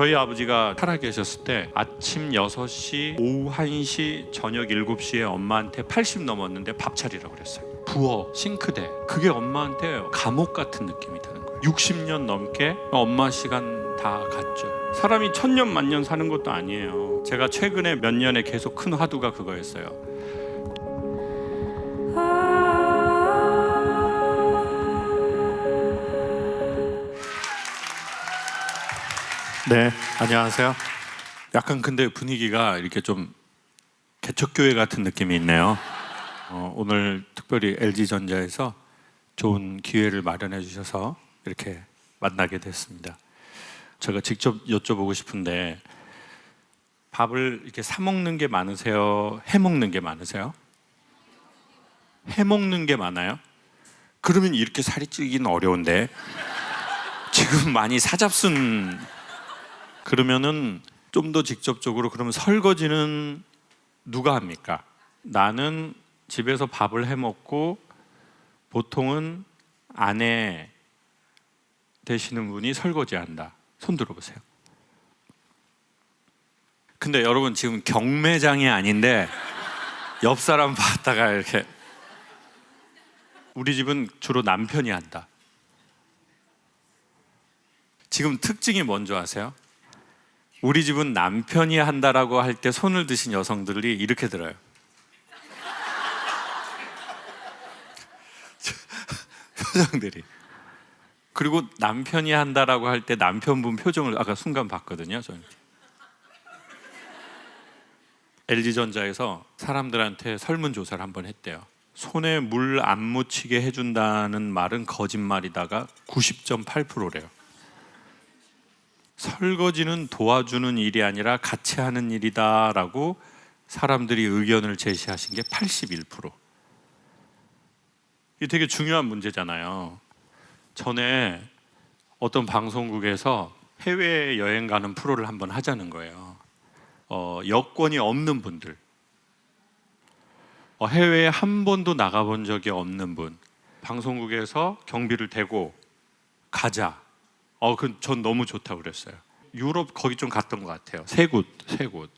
저희 아버지가 살아계셨을 때 아침 6시, 오후 1시, 저녁 7시에 엄마한테 80 넘었는데 밥 차리라고 그랬어요. 부엌, 싱크대. 그게 엄마한테 감옥 같은 느낌이 드는 거예요. 60년 넘게 엄마 시간 다 갔죠. 사람이 천년 만년 사는 것도 아니에요. 제가 최근에 몇 년에 계속 큰 화두가 그거였어요. 네, 안녕하세요. 약간 근데 분위기가 이렇게 좀 개척교회 같은 느낌이 있네요. 어, 오늘 특별히 LG 전자에서 좋은 기회를 마련해 주셔서 이렇게 만나게 됐습니다. 제가 직접 여쭤보고 싶은데 밥을 이렇게 사 먹는 게 많으세요? 해 먹는 게 많으세요? 해 먹는 게 많아요? 그러면 이렇게 살이 찌기는 어려운데 지금 많이 사잡순 그러면은 좀 더 직접적으로 그러면 설거지는 누가 합니까? 나는 집에서 밥을 해 먹고 보통은 아내 되시는 분이 설거지한다. 손 들어보세요. 근데 여러분 지금 경매장이 아닌데 옆 사람 봤다가 이렇게 우리 집은 주로 남편이 한다. 지금 특징이 뭔지 아세요? 우리 집은 남편이 한다라고 할 때 손을 드신 여성들이 이렇게 들어요. 표정들이. 그리고 남편이 한다라고 할 때 남편분 표정을 아까 순간 봤거든요. 저는. LG전자에서 사람들한테 설문조사를 한번 했대요. 손에 물 안 묻히게 해준다는 말은 거짓말이다가 90.8%래요. 설거지는 도와주는 일이 아니라 같이 하는 일이다라고 사람들이 의견을 제시하신 게 81%. 이 되게 중요한 문제잖아요. 전에 어떤 방송국에서 해외 여행 가는 프로를 한번 하자는 거예요. 어, 여권이 없는 분들, 어, 해외에 한 번도 나가본 적이 없는 분, 방송국에서 경비를 대고 가자. 어, 그전 너무 좋다고 그랬어요. 유럽 거기 좀 갔던 것 같아요. 세 곳, 세 곳.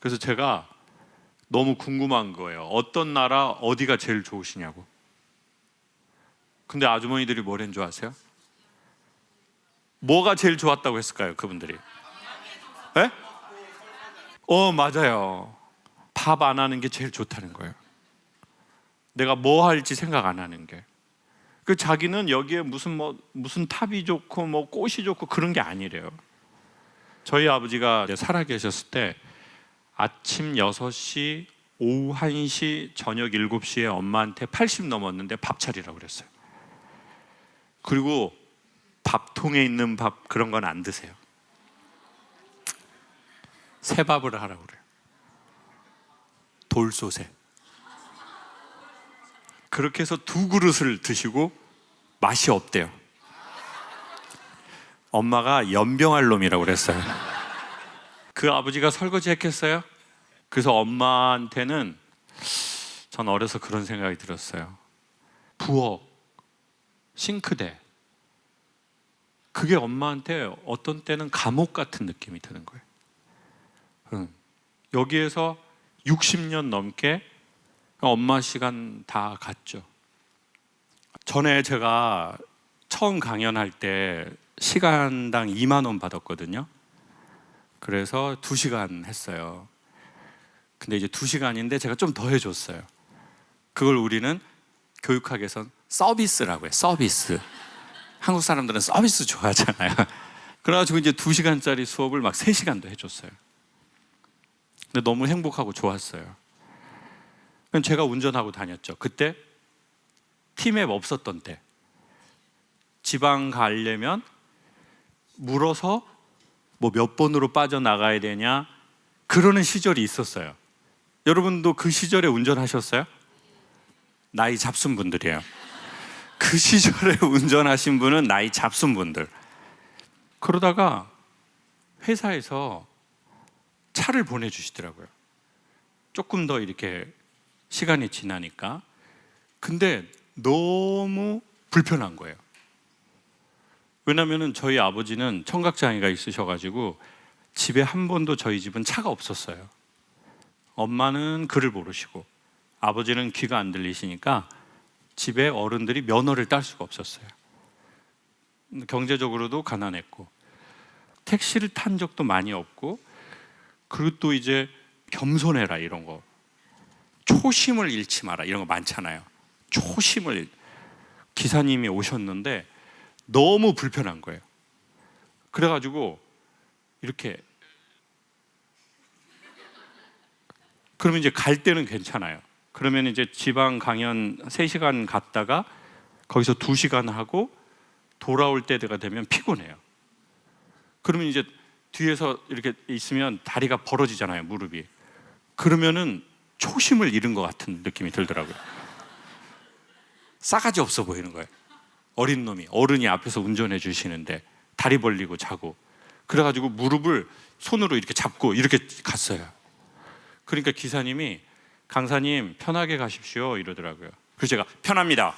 그래서 제가 너무 궁금한 거예요. 어떤 나라 어디가 제일 좋으시냐고. 근데 아주머니들이 뭐랬는 줄 아세요? 뭐가 제일 좋았다고 했을까요, 그분들이? 예? 어, 맞아요. 밥 안 하는 게 제일 좋다는 거예요. 내가 뭐 할지 생각 안 하는 게. 그 자기는 여기에 무슨 뭐 무슨 탑이 좋고 뭐 꽃이 좋고 그런 게 아니래요. 저희 아버지가 살아 계셨을 때 아침 6시, 오후 1시, 저녁 7시에 엄마한테 80 넘었는데 밥 차리라고 그랬어요. 그리고 밥통에 있는 밥 그런 건 안 드세요. 새 밥을 하라고 그래요. 돌솥에. 그렇게 해서 두 그릇을 드시고 맛이 없대요. 엄마가 연병할 놈이라고 그랬어요. 그 아버지가 설거지 했겠어요? 그래서 엄마한테는 전 어려서 그런 생각이 들었어요. 부엌, 싱크대. 그게 엄마한테 어떤 때는 감옥 같은 느낌이 드는 거예요. 응. 여기에서 60년 넘게 엄마 시간 다 갔죠. 전에 제가 처음 강연할 때 시간당 2만 원 받았거든요. 그래서 2시간 했어요. 근데 이제 2시간인데 제가 좀 더 해줬어요. 그걸 우리는 교육학에선 서비스라고 해요. 서비스. 한국 사람들은 서비스 좋아하잖아요. 그래가지고 이제 2시간짜리 수업을 막 3시간도 해줬어요. 근데 너무 행복하고 좋았어요. 그럼 제가 운전하고 다녔죠. 그때 티맵 없었던 때. 지방 가려면 물어서 뭐 몇 번으로 빠져나가야 되냐 그러는 시절이 있었어요. 여러분도 그 시절에 운전하셨어요? 나이 잡순 분들이에요. 그 시절에 운전하신 분은 나이 잡순 분들. 그러다가 회사에서 차를 보내주시더라고요. 조금 더 이렇게 시간이 지나니까. 근데 너무 불편한 거예요. 왜냐면은 저희 아버지는 청각장애가 있으셔가지고 집에 한 번도 저희 집은 차가 없었어요. 엄마는 글을 모르시고 아버지는 귀가 안 들리시니까 집에 어른들이 면허를 딸 수가 없었어요. 경제적으로도 가난했고 택시를 탄 적도 많이 없고 그리고 또 이제 겸손해라 이런 거 초심을 잃지 마라 이런 거 많잖아요. 초심을 잃- 기사님이 오셨는데 너무 불편한 거예요. 그래가지고 이렇게 그러면 이제 갈 때는 괜찮아요. 그러면 이제 지방 강연 3시간 갔다가 거기서 2시간 하고 돌아올 때가 되면 피곤해요. 그러면 이제 뒤에서 이렇게 있으면 다리가 벌어지잖아요, 무릎이. 그러면은 초심을 잃은 것 같은 느낌이 들더라고요. 싸가지 없어 보이는 거예요. 어린 놈이 어른이 앞에서 운전해 주시는데 다리 벌리고 자고 그래가지고 무릎을 손으로 이렇게 잡고 이렇게 갔어요. 그러니까 기사님이 강사님 편하게 가십시오 이러더라고요. 그래서 제가 편합니다.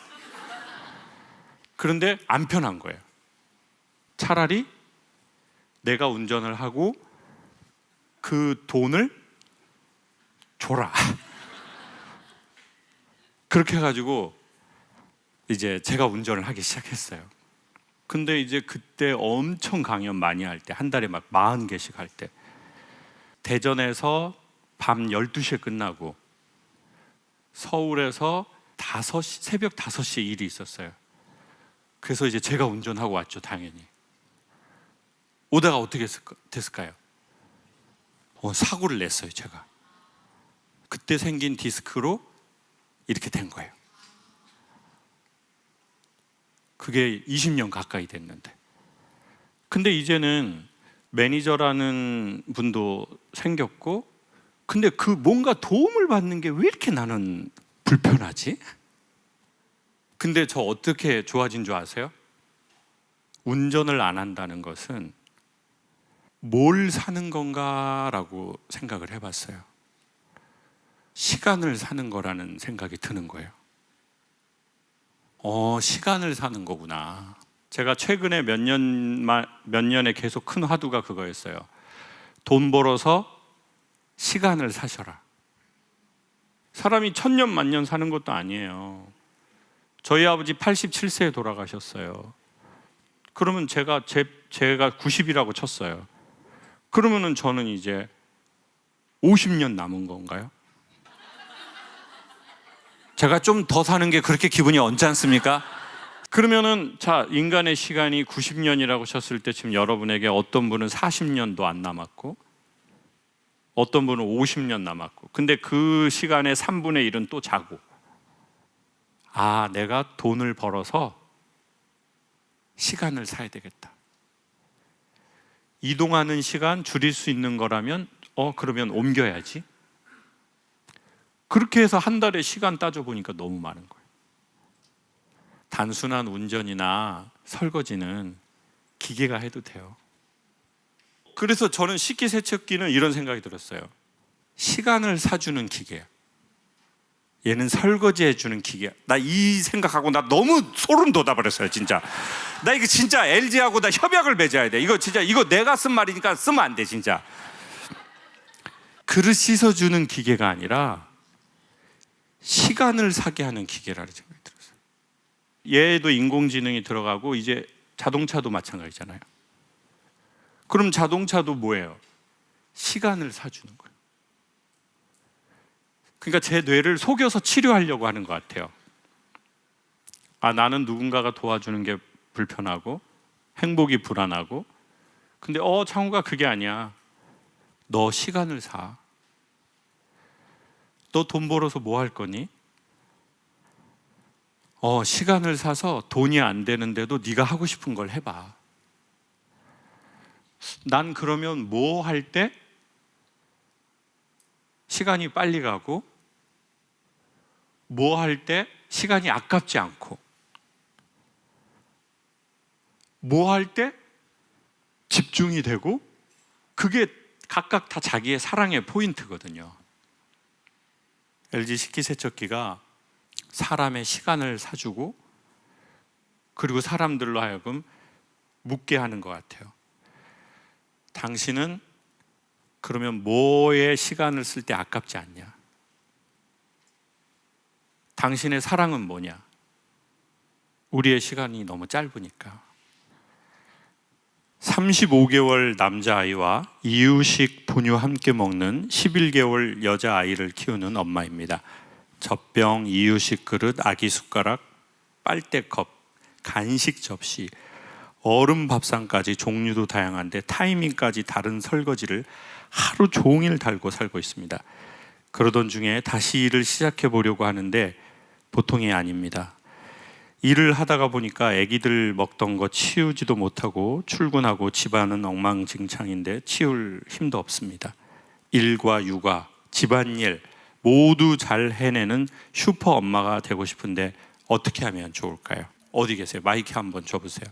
그런데 안 편한 거예요. 차라리 내가 운전을 하고 그 돈을 줘라. 그렇게 해가지고 이제 제가 운전을 하기 시작했어요. 근데 이제 그때 엄청 강연 많이 할 때, 한 달에 막 40개씩 할 때, 대전에서 밤 12시에 끝나고, 서울에서 5시, 새벽 5시에 일이 있었어요. 그래서 이제 제가 운전하고 왔죠, 당연히. 오다가 어떻게 됐을까요? 어, 사고를 냈어요, 제가. 그때 생긴 디스크로 이렇게 된 거예요. 그게 20년 가까이 됐는데. 근데 이제는 매니저라는 분도 생겼고, 근데 그 뭔가 도움을 받는 게 왜 이렇게 나는 불편하지? 근데 저 어떻게 좋아진 줄 아세요? 운전을 안 한다는 것은 뭘 사는 건가라고 생각을 해봤어요. 시간을 사는 거라는 생각이 드는 거예요. 어, 시간을 사는 거구나. 제가 최근에 몇 년, 몇 년에 계속 큰 화두가 그거였어요. 돈 벌어서 시간을 사셔라. 사람이 천년 만년 사는 것도 아니에요. 저희 아버지 87세에 돌아가셨어요. 그러면 제가 제, 제가 90이라고 쳤어요. 그러면은 저는 이제 50년 남은 건가요? 제가 좀 더 사는 게 그렇게 기분이 언짢습니까? 그러면은 자 인간의 시간이 90년이라고 쳤을 때 지금 여러분에게 어떤 분은 40년도 안 남았고 어떤 분은 50년 남았고 근데 그 시간의 3분의 1은 또 자고. 아 내가 돈을 벌어서 시간을 사야 되겠다. 이동하는 시간 줄일 수 있는 거라면 어 그러면 옮겨야지 그렇게 해서 한 달에 시간 따져보니까 너무 많은 거예요. 단순한 운전이나 설거지는 기계가 해도 돼요. 그래서 저는 식기세척기는 이런 생각이 들었어요. 시간을 사주는 기계. 얘는 설거지 해 주는 기계. 나 이 생각하고 나 너무 소름 돋아버렸어요, 진짜. 나 이거 진짜 LG하고 나 협약을 맺어야 돼. 이거 진짜 이거 내가 쓴 말이니까 쓰면 안 돼, 진짜. 그릇 씻어 주는 기계가 아니라 시간을 사게 하는 기계라는 생각이 들었어요. 얘도 인공지능이 들어가고 이제 자동차도 마찬가지잖아요. 그럼 자동차도 뭐예요? 시간을 사주는 거예요. 그러니까 제 뇌를 속여서 치료하려고 하는 것 같아요. 아, 나는 누군가가 도와주는 게 불편하고 행복이 불안하고 근데 어, 창우가 그게 아니야. 너 시간을 사. 너 돈 벌어서 뭐 할 거니? 어, 시간을 사서 돈이 안 되는데도 네가 하고 싶은 걸 해봐. 난 그러면 뭐 할 때 시간이 빨리 가고 뭐 할 때 시간이 아깝지 않고 뭐 할 때 집중이 되고 그게 각각 다 자기의 사랑의 포인트거든요. LG 식기세척기가 사람의 시간을 사주고 그리고 사람들로 하여금 묻게 하는 것 같아요. 당신은 그러면 뭐에 시간을 쓸 때 아깝지 않냐? 당신의 사랑은 뭐냐? 우리의 시간이 너무 짧으니까. 35개월 남자아이와 이유식 분유 함께 먹는 11개월 여자아이를 키우는 엄마입니다. 젖병, 이유식 그릇, 아기 숟가락, 빨대컵, 간식 접시, 얼음 밥상까지 종류도 다양한데 타이밍까지 다른 설거지를 하루 종일 달고 살고 있습니다. 그러던 중에 다시 일을 시작해 보려고 하는데 보통이 아닙니다. 일을 하다가 보니까 아기들 먹던 거 치우지도 못하고 출근하고 집안은 엉망진창인데 치울 힘도 없습니다. 일과 육아, 집안일 모두 잘 해내는 슈퍼 엄마가 되고 싶은데 어떻게 하면 좋을까요? 어디 계세요? 마이크 한번 줘보세요.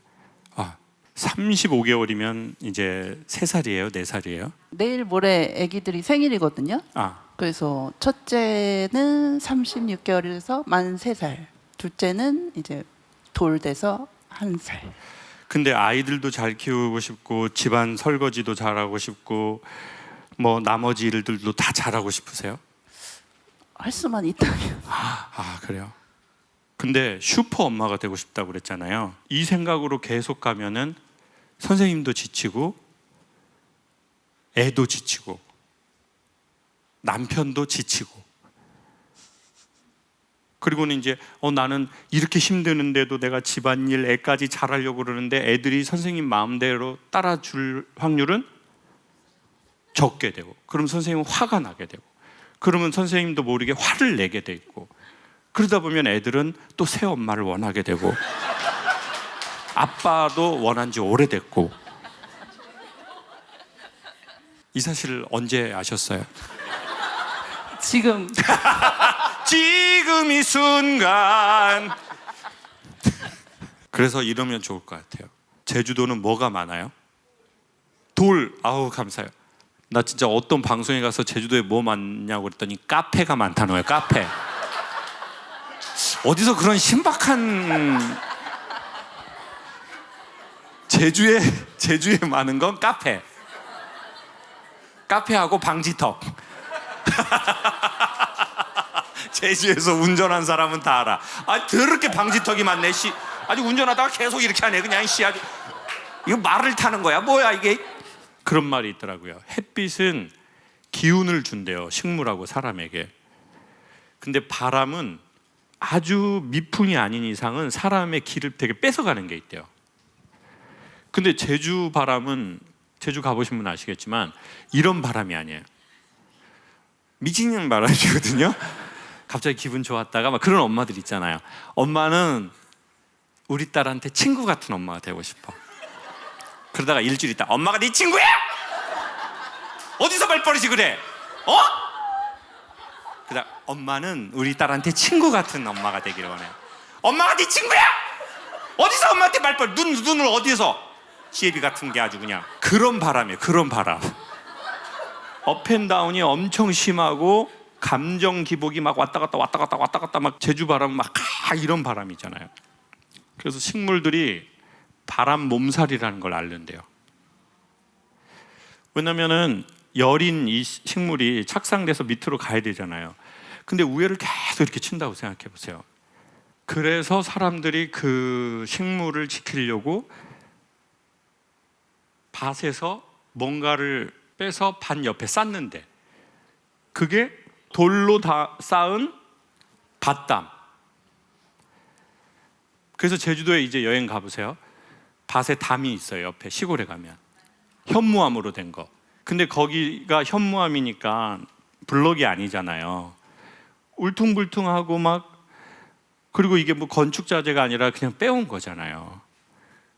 아, 35개월이면 이제 3살이에요? 4살이에요? 내일 모레 아기들이 생일이거든요. 아, 그래서 첫째는 36개월에서 만 3살, 둘째는 이제 돌 돼서 한 살. 근데 아이들도 잘 키우고 싶고 집안 설거지도 잘하고 싶고 뭐 나머지 일들도 다 잘하고 싶으세요? 할 수만 있다면. 아 그래요. 근데 슈퍼 엄마가 되고 싶다고 그랬잖아요. 이 생각으로 계속 가면은 선생님도 지치고 애도 지치고 남편도 지치고 그리고는 이제 어 나는 이렇게 힘드는데도 내가 집안일 애까지 잘하려고 그러는데 애들이 선생님 마음대로 따라줄 확률은 적게 되고 그럼 선생님은 화가 나게 되고 그러면 선생님도 모르게 화를 내게 돼 있고 그러다 보면 애들은 또 새 엄마를 원하게 되고 아빠도 원한 지 오래됐고 이 사실을 언제 아셨어요? 지금 지금 이 순간. 그래서 이러면 좋을 것 같아요. 제주도는 뭐가 많아요? 돌 아우 감사해요. 나 진짜 어떤 방송에 가서 제주도에 뭐 많냐고 그랬더니 카페가 많다는 거예요 카페. 어디서 그런 신박한 제주에 제주에 많은 건 카페. 카페하고 방지턱 제주에서 운전한 사람은 다 알아. 아, 더럽게 방지턱이 많네, 씨. 아주 운전하다가 계속 이렇게 하네, 그냥, 씨. 아주. 이거 말을 타는 거야, 뭐야, 이게. 그런 말이 있더라고요. 햇빛은 기운을 준대요, 식물하고 사람에게. 근데 바람은 아주 미풍이 아닌 이상은 사람의 기를 되게 뺏어가는 게 있대요. 근데 제주 바람은 제주 가보신 분 아시겠지만 이런 바람이 아니에요. 미치는 바람이거든요. 갑자기 기분 좋았다가 막 그런 엄마들 있잖아요. 엄마는 우리 딸한테 친구 같은 엄마가 되고 싶어. 그러다가 일주일 있다 엄마가 네 친구야? 어디서 말버릇이 그래? 어? 그다 엄마는 우리 딸한테 친구 같은 엄마가 되기를 원해. 엄마가 네 친구야? 어디서 엄마한테 말버릇 눈 눈을 어디서? 시애비 같은 게 아주 그냥 그런 바람이에요. 그런 바람. 업앤다운이 엄청 심하고 감정 기복이 막 왔다 갔다 왔다 갔다 왔다 갔다 막 제주 바람 막 아, 이런 바람이잖아요. 그래서 식물들이 바람 몸살이라는 걸 앓는데요. 왜냐면은 열인 이 식물이 착상돼서 밑으로 가야 되잖아요. 근데 우열을 계속 이렇게 친다고 생각해 보세요. 그래서 사람들이 그 식물을 지키려고 밭에서 뭔가를 빼서 반 옆에 쌓는데 그게 돌로 다 쌓은 밭담. 그래서 제주도에 이제 여행 가보세요. 밭에 담이 있어요. 옆에 시골에 가면 현무암으로 된 거. 근데 거기가 현무암이니까 블럭이 아니잖아요. 울퉁불퉁하고 막 그리고 이게 뭐 건축 자재가 아니라 그냥 빼온 거잖아요.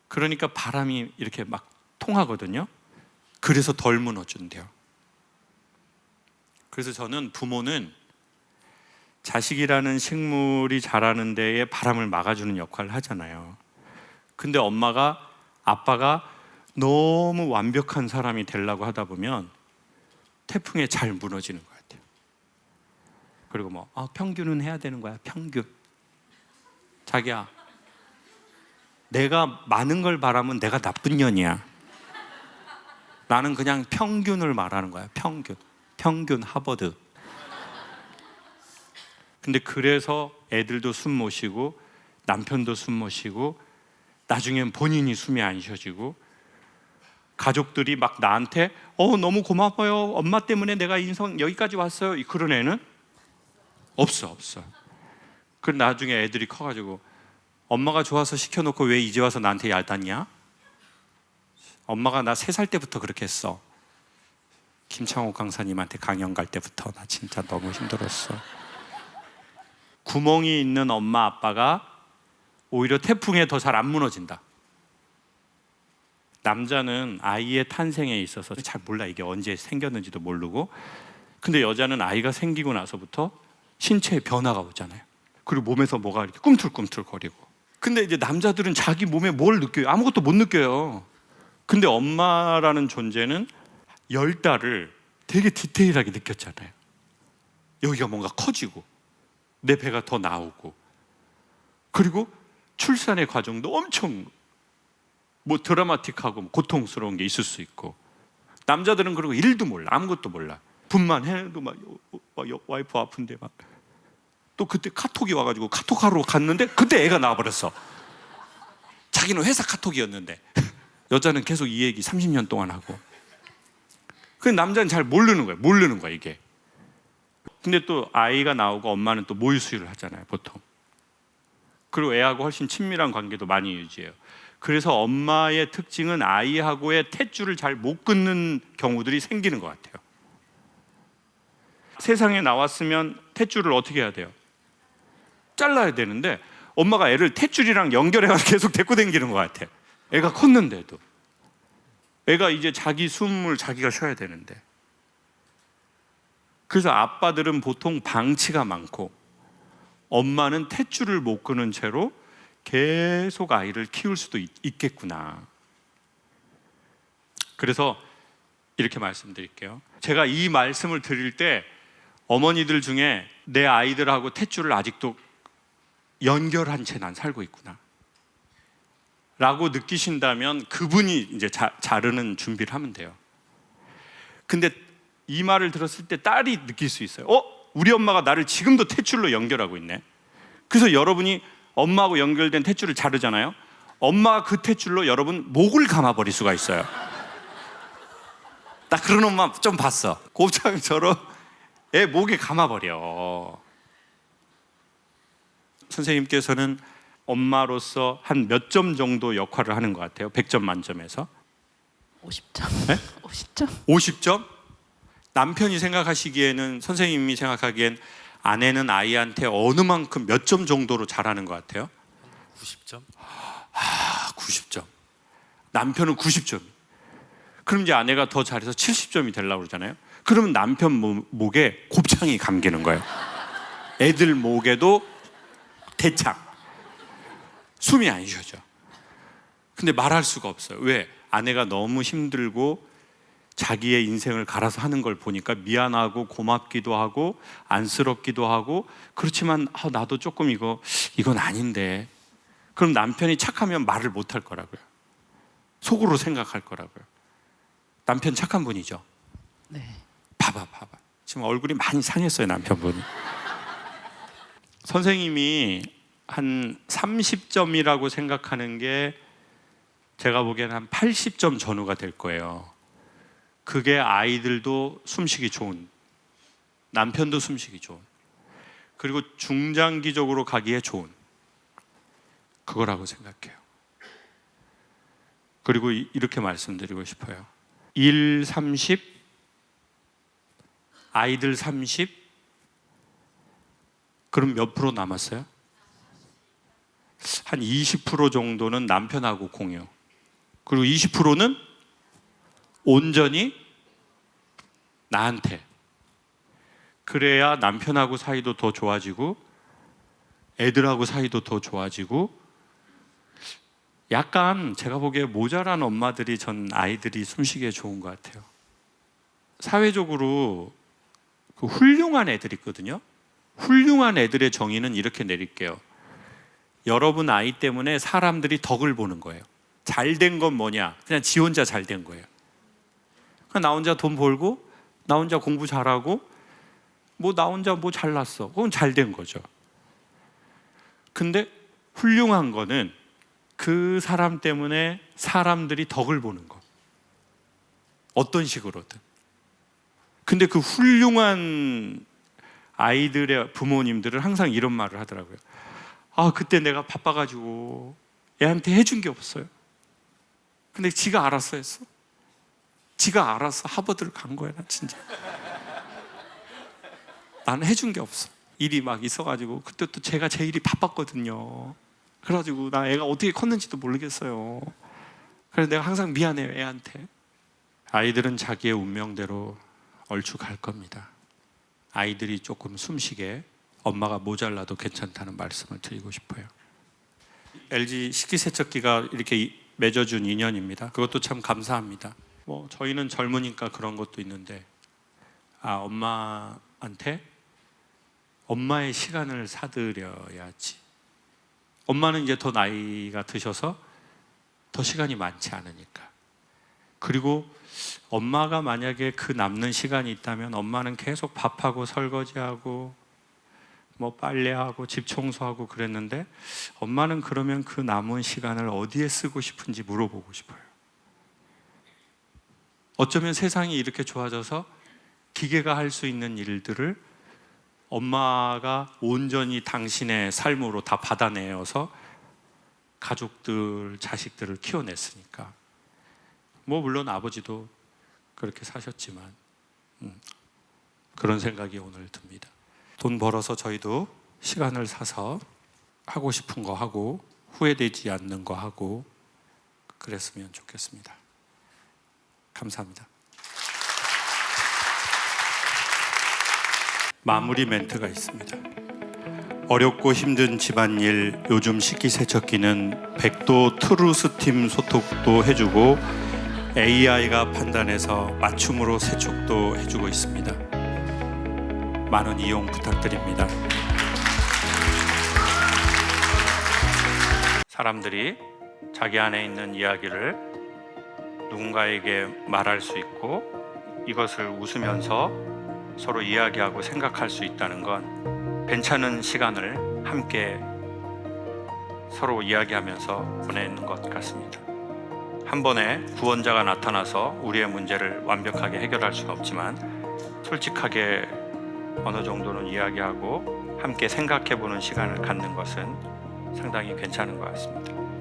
그러니까 바람이 이렇게 막 통하거든요. 그래서 덜 무너진대요. 그래서 저는 부모는 자식이라는 식물이 자라는 데에 바람을 막아주는 역할을 하잖아요. 근데 엄마가 아빠가 너무 완벽한 사람이 되려고 하다 보면 태풍에 잘 무너지는 것 같아요. 그리고 뭐 아, 평균은 해야 되는 거야. 평균. 자기야, 내가 많은 걸 바라면 내가 나쁜 년이야. 나는 그냥 평균을 말하는 거야. 평균. 평균 하버드. 근데 그래서 애들도 숨 못 쉬고 남편도 숨 못 쉬고 나중엔 본인이 숨이 안 쉬어지고 가족들이 막 나한테 어 너무 고마워요. 엄마 때문에 내가 인성 여기까지 왔어요. 이 그런 애는 없어 없어. 그 나중에 애들이 커가지고 엄마가 좋아서 시켜놓고 왜 이제 와서 나한테 얄닿냐? 엄마가 나 세 살 때부터 그렇게 했어 김창호 강사님한테 강연 갈 때부터 나 진짜 너무 힘들었어 구멍이 있는 엄마 아빠가 오히려 태풍에 더 잘 안 무너진다. 남자는 아이의 탄생에 있어서 잘 몰라 이게 언제 생겼는지도 모르고 근데 여자는 아이가 생기고 나서부터 신체에 변화가 오잖아요. 그리고 몸에서 뭐가 이렇게 꿈틀꿈틀 거리고 근데 이제 남자들은 자기 몸에 뭘 느껴요? 아무것도 못 느껴요. 근데 엄마라는 존재는 열 달을 되게 디테일하게 느꼈잖아요. 여기가 뭔가 커지고 내 배가 더 나오고. 그리고 출산의 과정도 엄청 뭐 드라마틱하고 고통스러운 게 있을 수 있고. 남자들은 그리고 일도 몰라 아무것도 몰라. 분만 해도 막 여- 막 여- 와이프 아픈데 막. 또 그때 카톡이 와가지고 카톡하러 갔는데 그때 애가 나와버렸어. 자기는 회사 카톡이었는데. 여자는 계속 이 얘기 30년 동안 하고 그 남자는 잘 모르는 거야 모르는 거야 이게. 근데 또 아이가 나오고 엄마는 또 모유 수유를 하잖아요 보통. 그리고 애하고 훨씬 친밀한 관계도 많이 유지해요. 그래서 엄마의 특징은 아이하고의 탯줄을 잘 못 끊는 경우들이 생기는 것 같아요. 세상에 나왔으면 탯줄을 어떻게 해야 돼요? 잘라야 되는데 엄마가 애를 탯줄이랑 연결해가지고 계속 데리고 다니는 것 같아. 애가 컸는데도 애가 이제 자기 숨을 자기가 쉬어야 되는데 그래서 아빠들은 보통 방치가 많고 엄마는 탯줄을 못 끄는 채로 계속 아이를 키울 수도 있, 있겠구나. 그래서 이렇게 말씀드릴게요. 제가 이 말씀을 드릴 때 어머니들 중에 내 아이들하고 탯줄을 아직도 연결한 채 난 살고 있구나. 라고 느끼신다면 그분이 이제 자, 자르는 준비를 하면 돼요. 근데 이 말을 들었을 때 딸이 느낄 수 있어요. 어? 우리 엄마가 나를 지금도 탯줄로 연결하고 있네. 그래서 여러분이 엄마하고 연결된 탯줄을 자르잖아요. 엄마가 그 탯줄로 여러분 목을 감아버릴 수가 있어요. 나 그런 엄마 좀 봤어. 곱창처럼 애 목에 감아버려. 선생님께서는 엄마로서 한 몇 점 정도 역할을 하는 것 같아요. 100점 만점에서. 50점. 네? 50점. 50점? 남편이 생각하시기에는 선생님이 생각하기엔 아내는 아이한테 어느 만큼 몇 점 정도로 잘하는 것 같아요? 90점? 아, 90점. 남편은 90점. 그럼 이제 아내가 더 잘해서 70점이 되려고 그러잖아요. 그러면 남편 목- 목에 곱창이 감기는 거예요. 애들 목에도 대창. 숨이 안 쉬어져. 근데 말할 수가 없어요. 왜? 아내가 너무 힘들고 자기의 인생을 갈아서 하는 걸 보니까 미안하고 고맙기도 하고 안쓰럽기도 하고 그렇지만 아, 나도 조금 이거 이건 아닌데 그럼 남편이 착하면 말을 못 할 거라고요. 속으로 생각할 거라고요. 남편 착한 분이죠. 네. 봐봐, 봐봐. 지금 얼굴이 많이 상했어요, 남편분이. 선생님이 한 30점이라고 생각하는 게 제가 보기에는 한 80점 전후가 될 거예요. 그게 아이들도 숨쉬기 좋은, 남편도 숨쉬기 좋은, 그리고 중장기적으로 가기에 좋은 그거라고 생각해요. 그리고 이- 이렇게 말씀드리고 싶어요. 일 30, 아이들 30, 그럼 몇 프로 남았어요? 한 20% 정도는 남편하고 공유. 그리고 20%는 온전히 나한테. 그래야 남편하고 사이도 더 좋아지고 애들하고 사이도 더 좋아지고 약간 제가 보기에 모자란 엄마들이 전 아이들이 숨쉬기에 좋은 것 같아요. 사회적으로 그 훌륭한 애들 있거든요. 훌륭한 애들의 정의는 이렇게 내릴게요. 여러분 아이 때문에 사람들이 덕을 보는 거예요. 잘 된 건 뭐냐? 그냥 지 혼자 잘 된 거예요. 나 혼자 돈 벌고 나 혼자 공부 잘하고 뭐 나 혼자 뭐 잘났어. 그건 잘 된 거죠. 근데 훌륭한 거는 그 사람 때문에 사람들이 덕을 보는 거. 어떤 식으로든. 근데 그 훌륭한 아이들의 부모님들은 항상 이런 말을 하더라고요. 아, 그때 내가 바빠가지고 애한테 해준 게 없어요. 근데 지가 알았어 했어. 지가 알아서 하버드를 간 거야, 나 진짜. 나는 해준 게 없어. 일이 막 있어가지고 그때 또 제가 제 일이 바빴거든요. 그래가지고 나 애가 어떻게 컸는지도 모르겠어요. 그래서 내가 항상 미안해요, 애한테. 아이들은 자기의 운명대로 얼추 갈 겁니다. 아이들이 조금 숨쉬게 엄마가 모자라도 괜찮다는 말씀을 드리고 싶어요. LG 식기세척기가 이렇게 이- 맺어준 인연입니다. 그것도 참 감사합니다. 뭐 저희는 젊으니까 그런 것도 있는데 아 엄마한테 엄마의 시간을 사드려야지. 엄마는 이제 더 나이가 드셔서 더 시간이 많지 않으니까. 그리고 엄마가 만약에 그 남는 시간이 있다면 엄마는 계속 밥하고 설거지하고 뭐 빨래하고 집 청소하고 그랬는데 엄마는 그러면 그 남은 시간을 어디에 쓰고 싶은지 물어보고 싶어요. 어쩌면 세상이 이렇게 좋아져서 기계가 할 수 있는 일들을 엄마가 온전히 당신의 삶으로 다 받아내어서 가족들, 자식들을 키워냈으니까. 뭐 물론 아버지도 그렇게 사셨지만 음, 그런 생각이 오늘 듭니다. 돈 벌어서 저희도 시간을 사서 하고 싶은 거 하고 후회되지 않는 거 하고 그랬으면 좋겠습니다. 감사합니다. 마무리 멘트가 있습니다. 어렵고 힘든 집안일 요즘 식기세척기는 백도 트루스팀 소독도 해주고 AI가 판단해서 맞춤으로 세척도 해주고 있습니다. 많은 이용 부탁드립니다. 사람들이 자기 안에 있는 이야기를 누군가에게 말할 수 있고 이것을 웃으면서 서로 이야기하고 생각할 수 있다는 건 괜찮은 시간을 함께 서로 이야기하면서 보내는 것 같습니다. 한 번에 구원자가 나타나서 우리의 문제를 완벽하게 해결할 수는 없지만 솔직하게 어느 정도는 이야기하고 함께 생각해 보는 시간을 갖는 것은 상당히 괜찮은 것 같습니다.